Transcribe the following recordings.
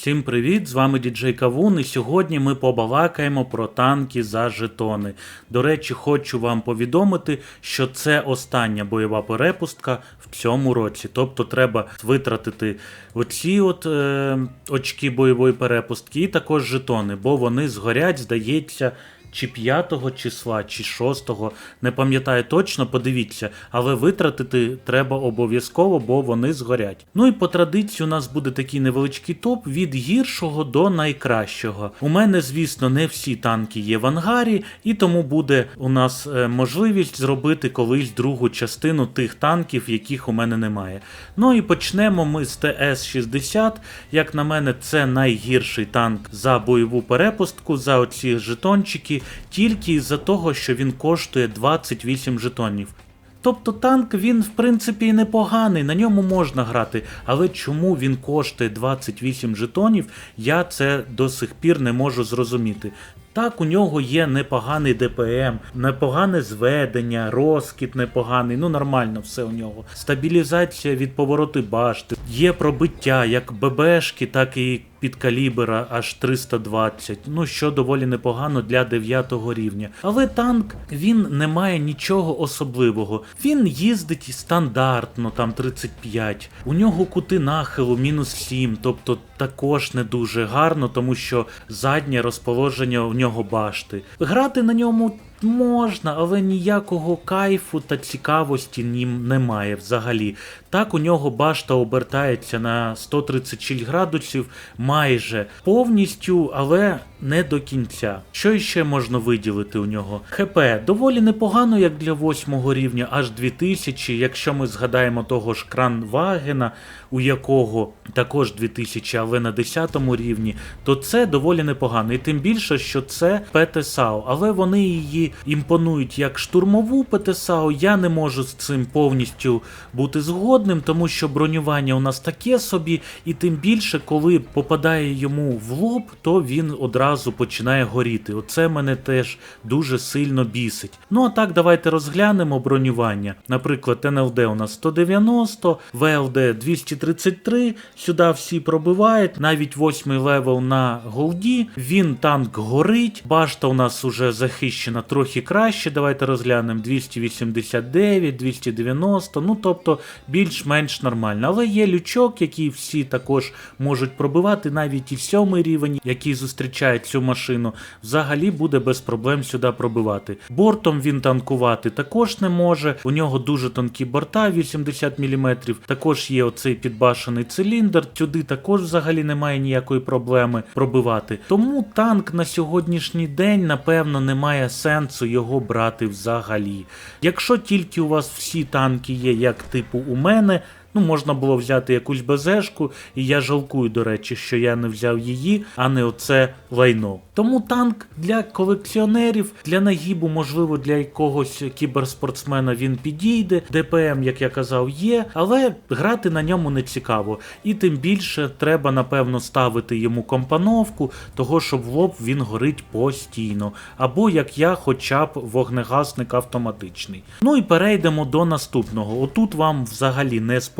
Всім привіт! З вами діджей Кавун, і сьогодні ми побалакаємо про танки за жетони. До речі, хочу вам повідомити, що це остання бойова перепустка в цьому році. Тобто треба витратити оці от е, очки бойової перепустки і також жетони, бо вони згорять, здається. Чи 5 числа, чи 6, не пам'ятаю точно, подивіться, але витратити треба обов'язково, бо вони згорять. Ну і по традиції у нас буде такий невеличкий топ від гіршого до найкращого. У мене, звісно, не всі танки є в ангарі, і тому буде у нас е, можливість зробити колись другу частину тих танків, яких у мене немає. Ну і почнемо ми з ТС-60. Як на мене, це найгірший танк за бойову перепустку, за оці жетончики, тільки із-за того, що він коштує 28 жетонів. Тобто танк він в принципі непоганий, на ньому можна грати, але чому він коштує 28 жетонів, я це до сих пір не можу зрозуміти. Так, у нього є непоганий ДПМ, непогане зведення, розкіт непоганий, ну нормально все у нього. Стабілізація від повороти башти, є пробиття як ББшки, так і під калібра аж 320, ну що доволі непогано для 9 рівня. Але танк він не має нічого особливого. Він їздить стандартно, там 35. У нього кути нахилу мінус 7, тобто також не дуже гарно, тому що заднє розположення у нього башти. Грати на ньому. Можна, але ніякого кайфу та цікавості нім немає взагалі. Так у нього башта обертається на 136 градусів майже повністю, але не до кінця. Що ще можна виділити у нього? ХП доволі непогано, як для 8 рівня, аж 2000. Якщо ми згадаємо того ж Кранвагена, у якого також 2000, але на 10 рівні, то це доволі непогано. І тим більше, що це ПТСАУ, але вони її імпонують як штурмову ПТСАУ. Я не можу з цим повністю бути згодним, тому що бронювання у нас таке собі, і тим більше, коли попадає йому в лоб, то він одразу починає горіти. Оце мене теж дуже сильно бісить. Ну а так, давайте розглянемо бронювання. Наприклад, НЛД у нас 190, ВЛД 233. Сюди всі пробивають, навіть восьмий левел на голді. Він танк горить. Башта у нас уже захищена трохи краще. Давайте розглянемо 289, 290. Ну тобто більш-менш нормально. Але є лючок, який всі також можуть пробивати, навіть і сьомий рівень, який зустрічає цю машину, взагалі буде без проблем сюди пробивати. Бортом він танкувати також не може. У нього дуже тонкі борта, 80 мм. Також є оцей підбашений циліндр. Сюди також взагалі немає ніякої проблеми пробивати. Тому танк на сьогоднішній день, напевно, немає сенсу його брати взагалі. Якщо тільки у вас всі танки є, як типу у мене мене Ну, можна було взяти якусь безешку, і я жалкую, до речі, що я не взяв її, а не оце лайно. Тому танк для колекціонерів, для нагібу, можливо, для якогось кіберспортсмена він підійде. ДПМ, як я казав, є, але грати на ньому не цікаво. І тим більше треба, напевно, ставити йому компоновку, того що в лоб він горить постійно. Або як я, хоча б вогнегасник автоматичний. Ну і перейдемо до наступного. Отут вам взагалі не сподобається,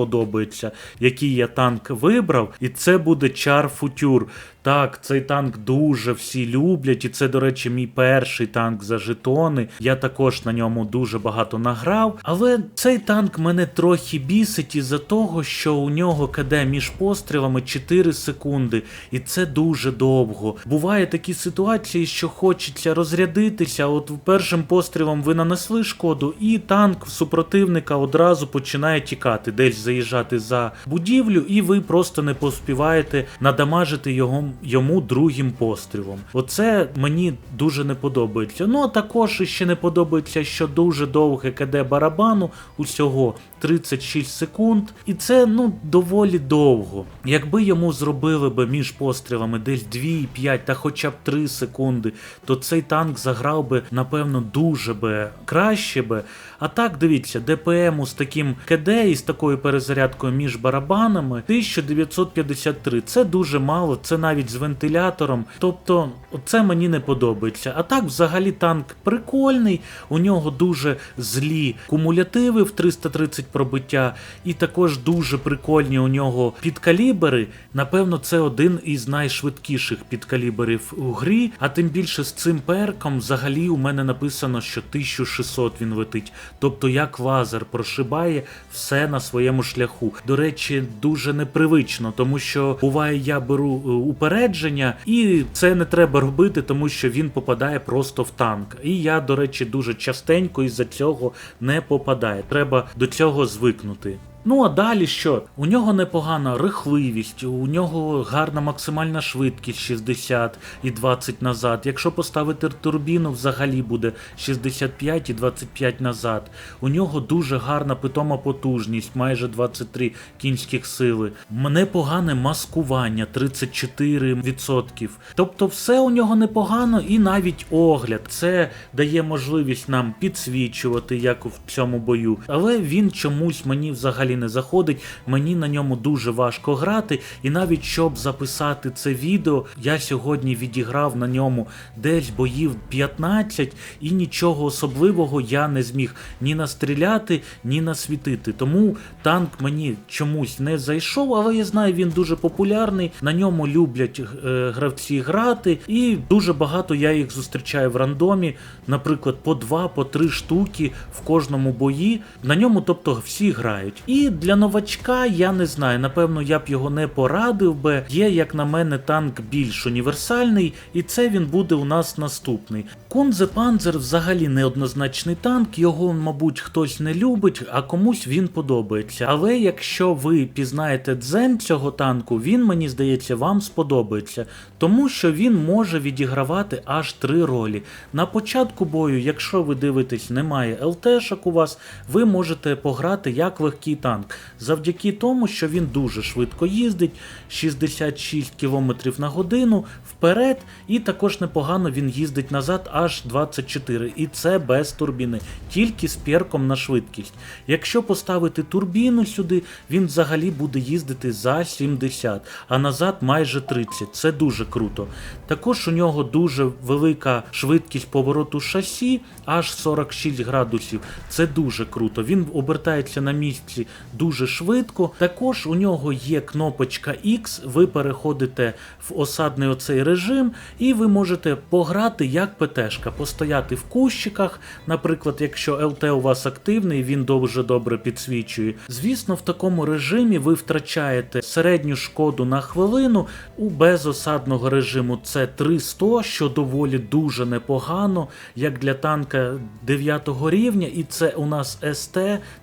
який я танк вибрав, і це буде Чар Футюр. Так, цей танк дуже всі люблять, і це, до речі, мій перший танк за жетони. Я також на ньому дуже багато награв. Але цей танк мене трохи бісить із-за того, що у нього КД між пострілами 4 секунди, і це дуже довго. Буває такі ситуації, що хочеться розрядитися. От першим пострілом ви нанесли шкоду, і танк супротивника одразу починає тікати, десь заїжджати за будівлю, і ви просто не поспіваєте надамажити його йому другим пострілом. Оце мені дуже не подобається. Ну а також ще не подобається, що дуже довге КД барабану, усього 36 секунд. І це ну доволі довго. Якби йому зробили би між пострілами десь 2,5 та хоча б 3 секунди, то цей танк заграв би, напевно, дуже би краще би. А так, дивіться, ДПМу з таким КД і з такою перезарядкою між барабанами 1953. Це дуже мало, це навіть з вентилятором. Тобто, це мені не подобається. А так, взагалі, танк прикольний, у нього дуже злі кумулятиви в 330 пробиття, і також дуже прикольні у нього підкалібери. Напевно, це один із найшвидкіших підкаліберів у грі. А тим більше з цим перком взагалі у мене написано, що 1600 він летить. Тобто як лазер прошибає все на своєму шляху. До речі, дуже непривично, тому що буває, я беру е, упередження, і це не треба робити, тому що він попадає просто в танк. І я, до речі, дуже частенько із-за цього не попадає. Треба до цього звикнути. Ну а далі що? У нього непогана рихливість, у нього гарна максимальна швидкість 60 і 20 назад. Якщо поставити турбіну, взагалі буде 65 і 25 назад. У нього дуже гарна питома потужність, майже 23 кінських сили. Непогане маскування 34%. Тобто все у нього непогано і навіть огляд. Це дає можливість нам підсвічувати, як в цьому бою. Але він чомусь мені взагалі не заходить. Мені на ньому дуже важко грати. І навіть щоб записати це відео, я сьогодні відіграв на ньому десь боїв 15, і нічого особливого я не зміг ні настріляти, ні насвітити. Тому танк мені чомусь не зайшов, але я знаю, він дуже популярний. На ньому люблять е, гравці грати, і дуже багато я їх зустрічаю в рандомі. Наприклад, по два, по три штуки в кожному бої. На ньому, тобто, всі грають. І для новачка я не знаю. Напевно, я б його не порадив би. Є, як на мене, танк більш універсальний, і це він буде у нас наступний. Кунзе Панзер взагалі неоднозначний танк, його, мабуть, хтось не любить, а комусь він подобається. Але якщо ви пізнаєте дзен цього танку, він, мені здається, вам сподобається, тому що він може відігравати аж три ролі. На початку бою, якщо ви дивитесь, немає ЛТшок у вас, ви можете пограти як легкий танк. Завдяки тому, що він дуже швидко їздить, 66 км на годину вперед, і також непогано він їздить назад аж 24. І це без турбіни, тільки з перком на швидкість. Якщо поставити турбіну сюди, він взагалі буде їздити за 70, а назад майже 30. Це дуже круто. Також у нього дуже велика швидкість повороту шасі, аж 46 градусів. Це дуже круто. Він обертається на місці дуже швидко. Також у нього є кнопочка X, ви переходите в осадний оцей режим, і ви можете пограти як ПТшка, постояти в кущиках. Наприклад, якщо ЛТ у вас активний, він дуже добре підсвічує. Звісно, в такому режимі ви втрачаєте середню шкоду на хвилину. У безосадного режиму це 300, що доволі дуже непогано, як для танка 9 рівня, і це у нас СТ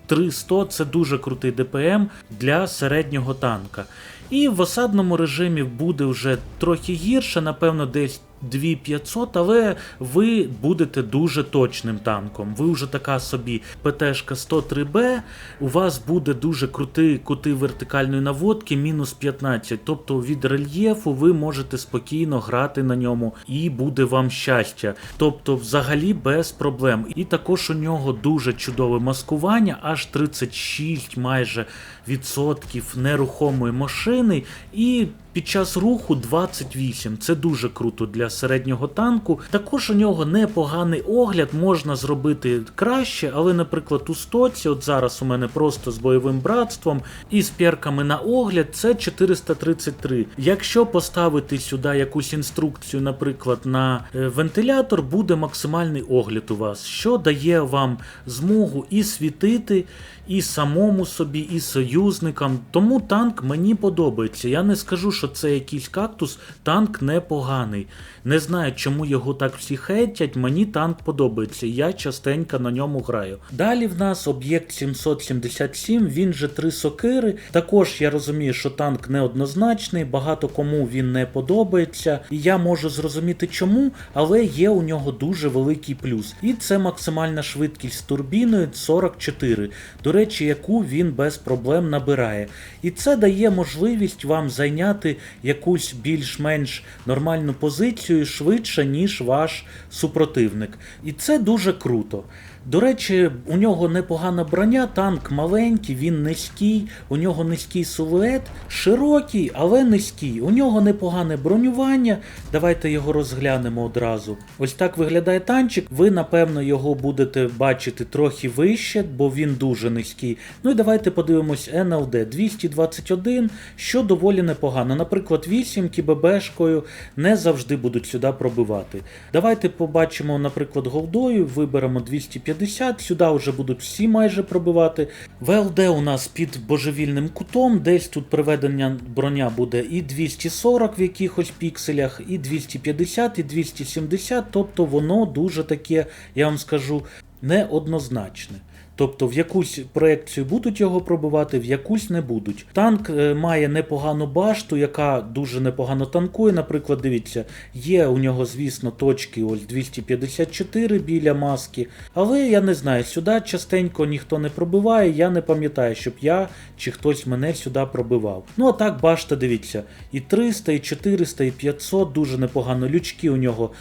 300 це дуже крутий ДПМ для середнього танка. І в осадному режимі буде вже трохи гірше, напевно, десь 2500, але ви будете дуже точним танком. Ви вже така собі ПТшка 103Б, у вас буде дуже крутий кути вертикальної наводки, мінус 15. Тобто від рельєфу ви можете спокійно грати на ньому і буде вам щастя. Тобто, взагалі без проблем. І також у нього дуже чудове маскування, аж 36 майже відсотків нерухомої машини. І під час руху 28. Це дуже круто для середнього танку. Також у нього непоганий огляд, можна зробити краще, але, наприклад, у стоці, от зараз у мене просто з бойовим братством і з перками на огляд, це 433. Якщо поставити сюди якусь інструкцію, наприклад, на е, вентилятор, буде максимальний огляд у вас, що дає вам змогу і світити, і самому собі, і союзникам. Тому танк мені подобається. Я не скажу, що це якийсь кактус, танк непоганий. Не знаю, чому його так всі хейтять, мені танк подобається, я частенько на ньому граю. Далі в нас об'єкт 777, він же три сокири. Також я розумію, що танк неоднозначний, багато кому він не подобається. І я можу зрозуміти чому, але є у нього дуже великий плюс. І це максимальна швидкість турбіною 44. До речі, яку він без проблем набирає. І це дає можливість вам зайняти якусь більш-менш нормальну позицію швидше, ніж ваш супротивник. І це дуже круто. До речі, у нього непогана броня, танк маленький, він низький, у нього низький силует, широкий, але низький. У нього непогане бронювання. Давайте його розглянемо одразу. Ось так виглядає танчик. Ви, напевно, його будете бачити трохи вище, бо він дуже низький. Ну і давайте подивимось НЛД 221, що доволі непогано. Наприклад, вісімки ББшкою не завжди будуть сюди пробивати. Давайте побачимо, наприклад, голдою, виберемо 250, сюди вже будуть всі майже пробивати. ВЛД у нас під божевільним кутом, десь тут приведення броня буде і 240 в якихось пікселях, і 250, і 270, тобто воно дуже таке, я вам скажу, неоднозначне. Тобто в якусь проекцію будуть його пробивати, в якусь не будуть. Танк е, має непогану башту, яка дуже непогано танкує. Наприклад, дивіться, є у нього, звісно, точки ось 254 біля маски. Але я не знаю, сюди частенько ніхто не пробиває. Я не пам'ятаю, щоб я чи хтось мене сюди пробивав. Ну а так, башта, дивіться, і 300, і 400, і 500, дуже непогано. Лючки у нього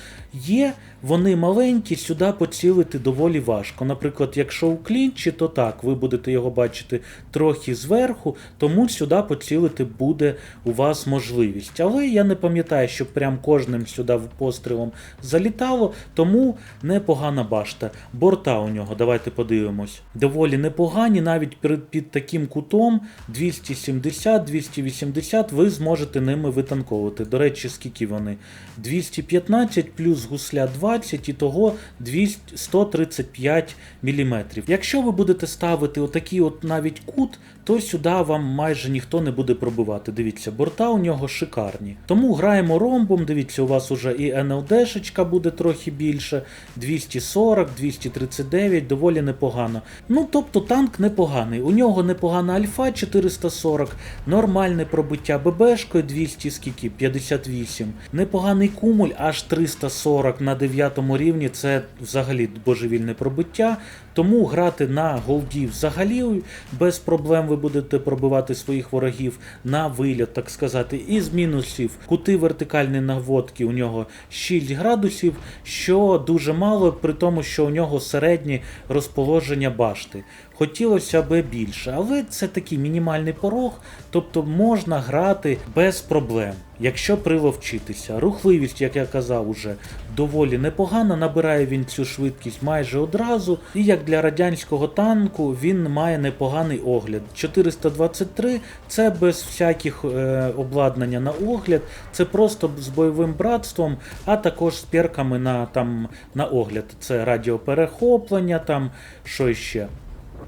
є, вони маленькі, сюди поцілити доволі важко. Наприклад, якщо у клінчі, то так, ви будете його бачити трохи зверху, тому сюди поцілити буде у вас можливість. Але я не пам'ятаю, щоб прям кожним сюди пострілом залітало, тому непогана башта. Борта у нього, давайте подивимось. Доволі непогані, навіть під, під таким кутом 270-280 ви зможете ними витанковувати. До речі, скільки вони? 215 плюс гусля 20 і того 200, 135 мм. Якщо ви будете ставити отакий от навіть кут, то сюди вам майже ніхто не буде пробивати. Дивіться, борта у нього шикарні. Тому граємо ромбом. Дивіться, у вас уже і НЛДшечка буде трохи більше. 240, 239, доволі непогано. Ну, тобто танк непоганий. У нього непогана альфа 440, нормальне пробиття ББшкою 200, скільки? 58. Непоганий кумуль аж 340 на 9 рівні. Це взагалі божевільне пробиття. Тому грати на голді взагалі без проблем ви будете пробивати своїх ворогів на виліт, так сказати, із мінусів. Кути вертикальні наводки у нього 6 градусів, що дуже мало, при тому, що у нього середнє розположення башти. Хотілося б більше, але це такий мінімальний порог, тобто можна грати без проблем, якщо приловчитися. Рухливість, як я казав, уже доволі непогана, набирає він цю швидкість майже одразу. І як для радянського танку він має непоганий огляд. 423 це без всяких е, обладнання на огляд, це просто з бойовим братством, а також з перками на, там, на огляд. Це радіоперехоплення, там що ще.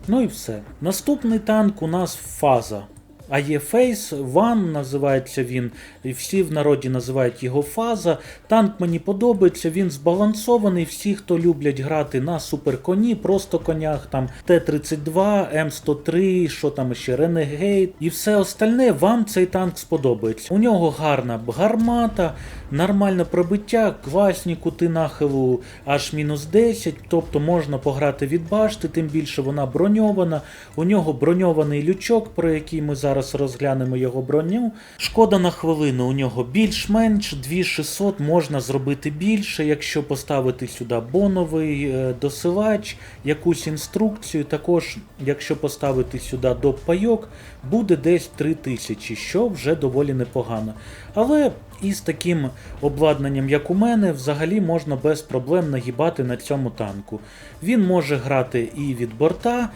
Ну і все. Наступний танк у нас фаза. А є Face One, називається він, і всі в народі називають його фаза. Танк мені подобається, він збалансований. Всі, хто люблять грати на суперконі, просто конях, там Т-32, М103, що там ще Renegade і все остальне, вам цей танк сподобається. У нього гарна гармата, нормальне пробиття, класні кути нахилу аж мінус 10, тобто можна пограти від башти, тим більше вона броньована. У нього броньований лючок, про який ми зараз розглянемо його броню. Шкода на хвилину, у нього більш-менш 2600 можна зробити більше, якщо поставити сюди боновий е, досилач, якусь інструкцію. Також, якщо поставити сюди доп пайок, буде десь 3000, що вже доволі непогано. Але із таким обладнанням, як у мене, взагалі можна без проблем нагибати на цьому танку. Він може грати і від борта.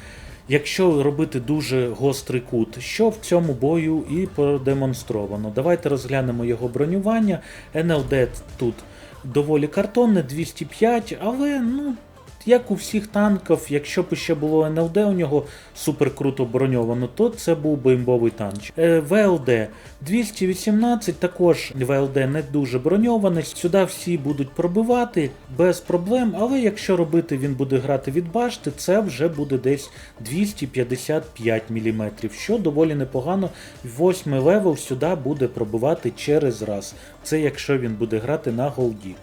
Якщо робити дуже гострий кут, що в цьому бою і продемонстровано. Давайте розглянемо його бронювання. НЛД тут доволі картонне, 205, але ну. Як у всіх танків, якщо б ще було НЛД у нього супер круто броньовано, то це був би танч. Е, ВЛД 218, також ВЛД не дуже броньований. Сюди всі будуть пробивати без проблем, але якщо робити він буде грати від башти, це вже буде десь 255 мм, що доволі непогано. Восьмий левел сюди буде пробивати через раз. Це якщо він буде грати на голді.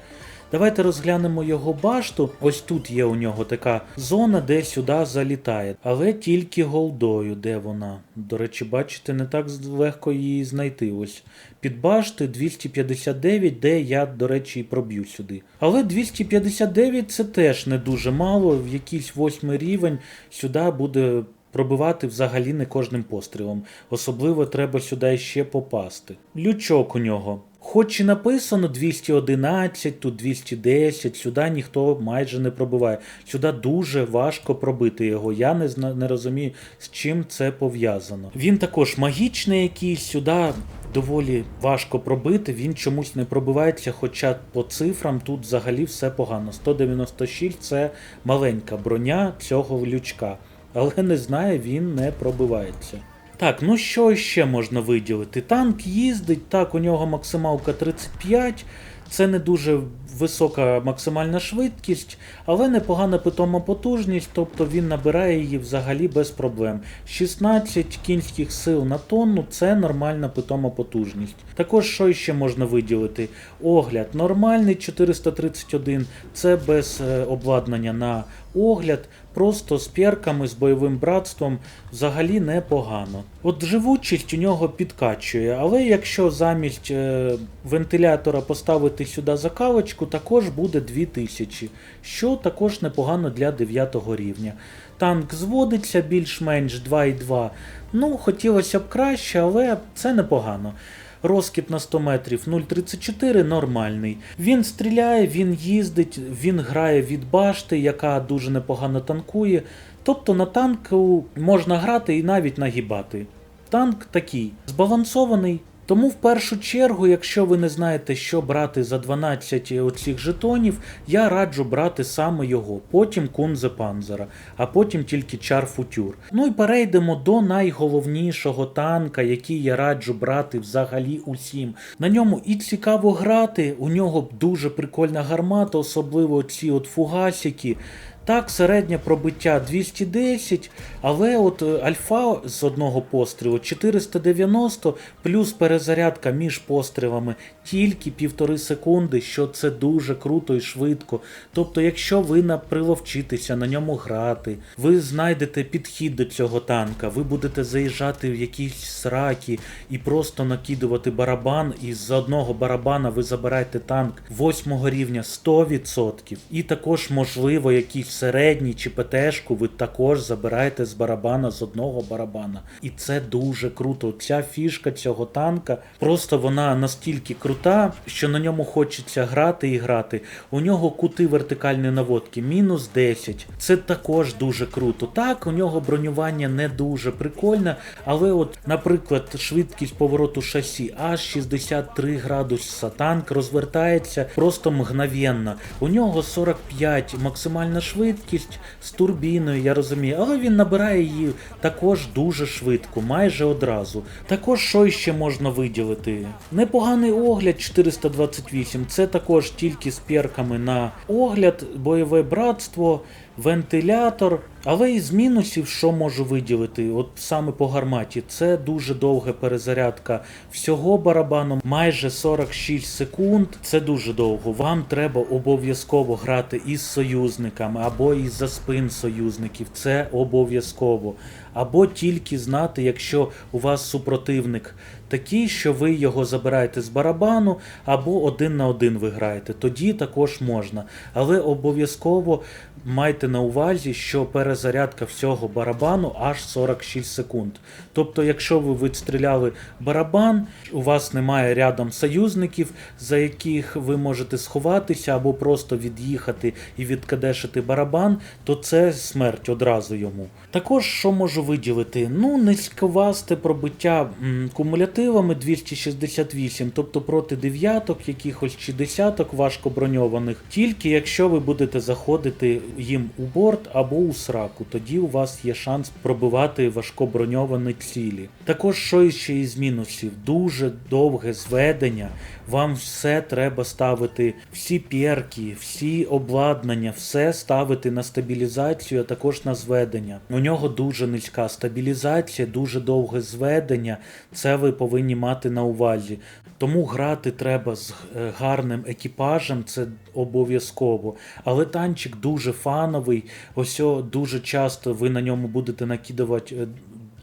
Давайте розглянемо його башту. Ось тут є у нього така зона, де сюди залітає, але тільки голдою, де вона. До речі, бачите, не так легко її знайти. Ось під башти 259, де я, до речі, і проб'ю сюди. Але 259 це теж не дуже мало. В якийсь восьмий рівень сюди буде пробивати взагалі не кожним пострілом. Особливо треба сюди ще попасти. Лючок у нього. Хоч і написано 211, тут 210, сюди ніхто майже не пробиває. Сюди дуже важко пробити його. Я не, зна- не розумію, з чим це пов'язано. Він також магічний якийсь, сюди доволі важко пробити, він чомусь не пробивається, хоча по цифрам тут взагалі все погано. 196 це маленька броня цього лючка. Але не знаю, він не пробивається. Так, ну що ще можна виділити? Танк їздить, так, у нього максималка 35, це не дуже висока максимальна швидкість, але непогана питома потужність, тобто він набирає її взагалі без проблем. 16 кінських сил на тонну це нормальна питома потужність. Також що ще можна виділити? Огляд нормальний 431, це без е, обладнання на огляд, просто з перками, з бойовим братством взагалі непогано. От живучість у нього підкачує, але якщо замість е, вентилятора поставити сюди закалочку, також буде 2000, що також непогано для 9 рівня. Танк зводиться більш-менш 2,2. Ну, хотілося б краще, але це непогано. Розкіп на 100 метрів 0,34 нормальний. Він стріляє, він їздить, він грає від башти, яка дуже непогано танкує. Тобто на танку можна грати і навіть нагибати. Танк такий збалансований. Тому в першу чергу, якщо ви не знаєте, що брати за 12 оцих жетонів, я раджу брати саме його, потім Кунзе Панзера, а потім тільки Чар Футюр. Ну і перейдемо до найголовнішого танка, який я раджу брати взагалі усім. На ньому і цікаво грати, у нього дуже прикольна гармата, особливо ці от фугасики. Так, середнє пробиття 210, але от е, альфа з одного пострілу 490, плюс перезарядка між пострілами тільки півтори секунди, що це дуже круто і швидко. Тобто, якщо ви приловчитеся на ньому грати, ви знайдете підхід до цього танка, ви будете заїжджати в якісь сраки і просто накидувати барабан, і з одного барабана ви забираєте танк восьмого рівня 100%. І також, можливо, якийсь середній чи ПТшку ви також забираєте з барабана з одного барабана. І це дуже круто. Ця фішка цього танка просто вона настільки крута, що на ньому хочеться грати і грати. У нього кути вертикальної наводки мінус 10. Це також дуже круто. Так, у нього бронювання не дуже прикольне, але от, наприклад, швидкість повороту шасі аж 63 градуса. Танк розвертається просто мгновенно. У нього 45 максимальна швидкість з турбіною, я розумію, але він набирає її також дуже швидко, майже одразу. Також що ще можна виділити? Непоганий огляд 428, це також тільки з перками на огляд, бойове братство, вентилятор. Але із мінусів, що можу виділити, от саме по гарматі, це дуже довга перезарядка всього барабану, майже 46 секунд. Це дуже довго. Вам треба обов'язково грати із союзниками або із за спин союзників. Це обов'язково. Або тільки знати, якщо у вас супротивник такий, що ви його забираєте з барабану, або один на один ви граєте. Тоді також можна. Але обов'язково майте на увазі, що перезарядка всього барабану аж 46 секунд. Тобто, якщо ви відстріляли барабан, у вас немає рядом союзників, за яких ви можете сховатися, або просто від'їхати і відкадешити барабан, то це смерть одразу йому. Також що можу виділити? Ну, низьковасте пробиття м, кумулятивами 268, тобто проти дев'яток, якихось чи десяток важко броньованих, тільки якщо ви будете заходити їм у борт або у сраку, тоді у вас є шанс пробивати важкоброньовані цілі. Також що ще із мінусів? Дуже довге зведення. Вам все треба ставити, всі перки, всі обладнання, все ставити на стабілізацію, а також на зведення. У нього дуже низька стабілізація, дуже довге зведення. Це ви повинні мати на увазі. Тому грати треба з е, гарним екіпажем, це обов'язково. Але танчик дуже фановий. Ось дуже часто ви на ньому будете накидувати е,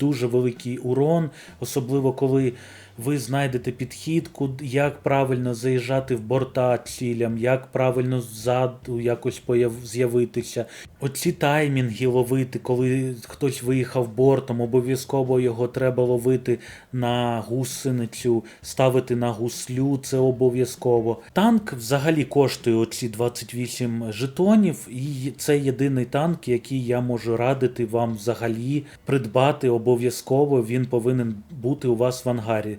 дуже великий урон, особливо коли ви знайдете підхідку, як правильно заїжджати в борта цілям, як правильно ззаду якось з'явитися. Оці таймінги ловити, коли хтось виїхав бортом, обов'язково його треба ловити на гусеницю, ставити на гуслю, це обов'язково. Танк взагалі коштує оці 28 жетонів, і це єдиний танк, який я можу радити вам взагалі придбати обов'язково. Він повинен бути у вас в ангарі.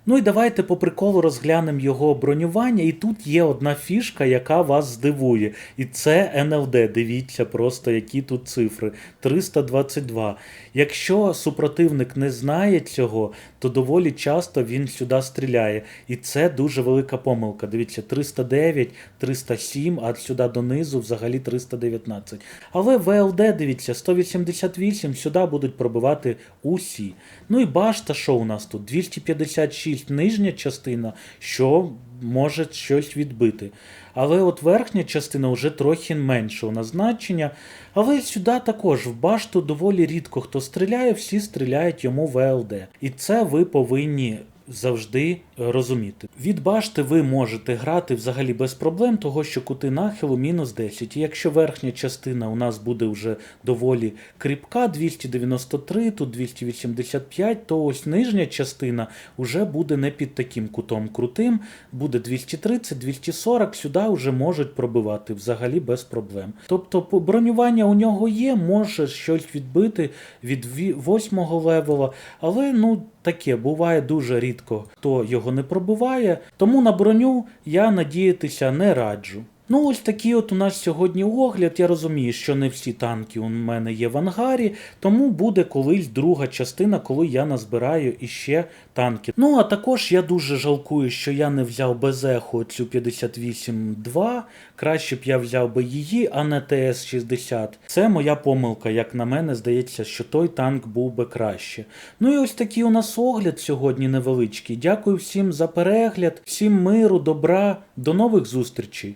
Ну і давайте по приколу розглянемо його бронювання. І тут є одна фішка, яка вас здивує. І це НЛД. Дивіться просто, які тут цифри. 322. Якщо супротивник не знає цього, то доволі часто він сюди стріляє. І це дуже велика помилка. Дивіться, 309, 307, а сюди донизу взагалі 319. Але ВЛД, дивіться, 188, сюди будуть пробивати усі. Ну і башта, що у нас тут? 256 нижня частина, що може щось відбити. Але от верхня частина вже трохи меншого назначення. Але сюди також в башту доволі рідко хто стріляє, всі стріляють йому ВЛД. І це ви повинні завжди розуміти. Від башти ви можете грати взагалі без проблем, того що кути нахилу мінус 10. І якщо верхня частина у нас буде вже доволі кріпка, 293, тут 285, то ось нижня частина вже буде не під таким кутом крутим, буде 230, 240, сюди вже можуть пробивати взагалі без проблем. Тобто бронювання у нього є, може щось відбити від 8 левела, але ну таке буває дуже рідко, хто його не пробуває, Тому на броню я надіятися не раджу. Ну, ось такий от у нас сьогодні огляд. Я розумію, що не всі танки у мене є в ангарі, тому буде колись друга частина, коли я назбираю іще танки. Ну, а також я дуже жалкую, що я не взяв Безеху цю 58-2. Краще б я взяв би її, а не ТС-60. Це моя помилка, як на мене, здається, що той танк був би краще. Ну і ось такий у нас огляд сьогодні невеличкий. Дякую всім за перегляд, всім миру, добра, до нових зустрічей.